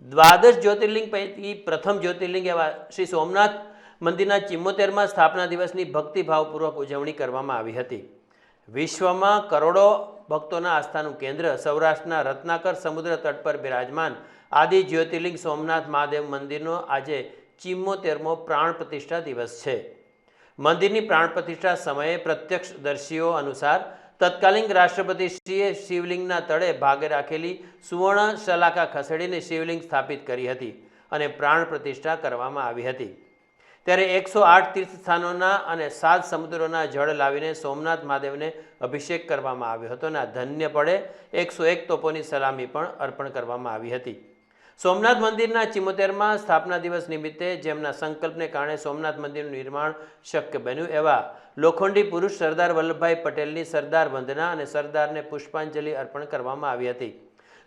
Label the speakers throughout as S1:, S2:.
S1: દ્વાદશ જ્યોતિર્લિંગ પૈકી પ્રથમ જ્યોતિર્લિંગ એવા શ્રી સોમનાથ મંદિરના ચિમ્મોતેરમાં સ્થાપના દિવસની ભક્તિભાવપૂર્વક ઉજવણી કરવામાં આવી હતી. વિશ્વમાં કરોડો ભક્તોના આસ્થાનું કેન્દ્ર સૌરાષ્ટ્રના રત્નાકર સમુદ્ર તટ પર બિરાજમાન આદિ જ્યોતિર્લિંગ સોમનાથ મહાદેવ મંદિરનો આજે ચિમ્મોતેરમો પ્રાણ પ્રતિષ્ઠા દિવસ છે. મંદિરની પ્રાણ પ્રતિષ્ઠા સમયે પ્રત્યક્ષદર્શીઓ અનુસાર તત્કાલીન રાષ્ટ્રપતિશ્રીએ શિવલિંગના તળે ભાગે રાખેલી સુવર્ણ શલાકા ખસેડીને શિવલિંગ સ્થાપિત કરી હતી અને પ્રાણ પ્રતિષ્ઠા કરવામાં આવી હતી. ત્યારે એકસો આઠ તીર્થસ્થાનોના અને સાત સમુદ્રોના જળ લાવીને સોમનાથ મહાદેવને અભિષેક કરવામાં આવ્યો હતો અને આ ધન્ય પડે એકસો એક તોપોની સલામી પણ અર્પણ કરવામાં આવી હતી. સોમનાથ મંદિરના ચિમોતેરમાં સ્થાપના દિવસ નિમિત્તે જેમના સંકલ્પને કારણે સોમનાથ મંદિરનું નિર્માણ શક્ય બન્યું એવા લોખંડી પુરુષ સરદાર વલ્લભભાઈ પટેલની સરદાર વંદના અને સરદારને પુષ્પાંજલિ અર્પણ કરવામાં આવી હતી.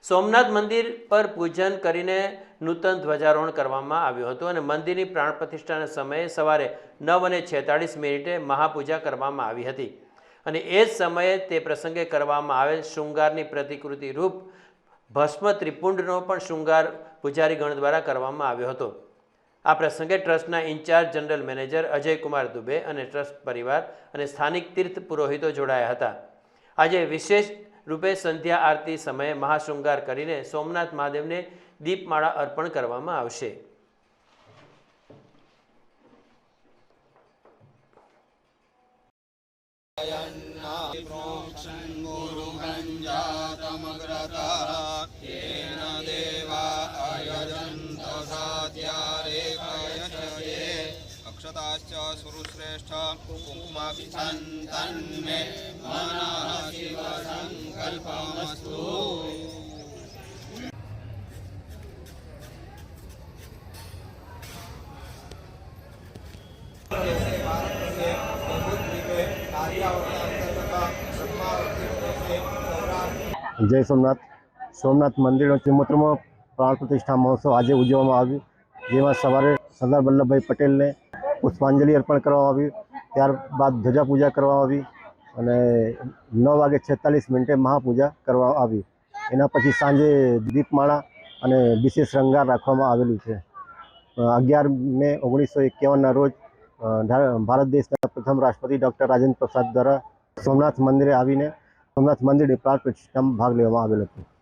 S1: સોમનાથ મંદિર પર પૂજન કરીને નૂતન ધ્વજારોહણ કરવામાં આવ્યું હતું અને મંદિરની પ્રાણ પ્રતિષ્ઠાના સમયે સવારે નવ અને છેતાળીસ મિનિટે મહાપૂજા કરવામાં આવી હતી. અને એ જ સમયે તે પ્રસંગે કરવામાં આવેલ શૃંગારની પ્રતિકૃતિ રૂપ ભસ્મ ત્રિપુંડનો પણ શૃંગાર પૂજારીગણ દ્વારા કરવામાં આવ્યો હતો આ પ્રસંગે ટ્રસ્ટના incharge general manager Ajaykumar Dubey અને ટ્રસ્ટ પરિવાર અને સ્થાનિક તીર્થ પુરોહિતો જોડાયા હતા આજે વિશેષ રૂપે સંધ્યા આરતી સમયે મહાશૃંગાર કરીને સોમનાથ મહાદેવને દીપમાળા અર્પણ કરવામાં આવશે
S2: गुरुगञ्जातमग्रतः अक्षताश्च सुरुश्रेष्ठ कुङ्कुमाभिषन्तन्मे मनः शिवसङ्कल्पमस्तु
S3: જય સોમનાથ સોમનાથ મંદિરનો ચિમોતરમો પ્રાણ પ્રતિષ્ઠા મહોત્સવ આજે ઉજવવામાં આવ્યું જેમાં સવારે સરદાર વલ્લભભાઈ પટેલને પુષ્પાંજલિ અર્પણ કરવામાં આવ્યું ત્યારબાદ ધ્વજા પૂજા કરવામાં આવી અને નવ વાગે છેતાલીસ મિનિટે મહાપૂજા કરવામાં આવી. એના પછી સાંજે દીપમાળા અને વિશેષ શૃંગાર રાખવામાં આવેલું છે. અગિયાર મે ઓગણીસો એકાવનના રોજ ભારત દેશના પ્રથમ રાષ્ટ્રપતિ ડૉક્ટર રાજેન્દ્ર પ્રસાદ દ્વારા સોમનાથ મંદિરે આવીને સોમનાથ મંદિરે પ્રાણ પ્રતિષ્ઠામાં ભાગ લેવામાં આવેલ હતો.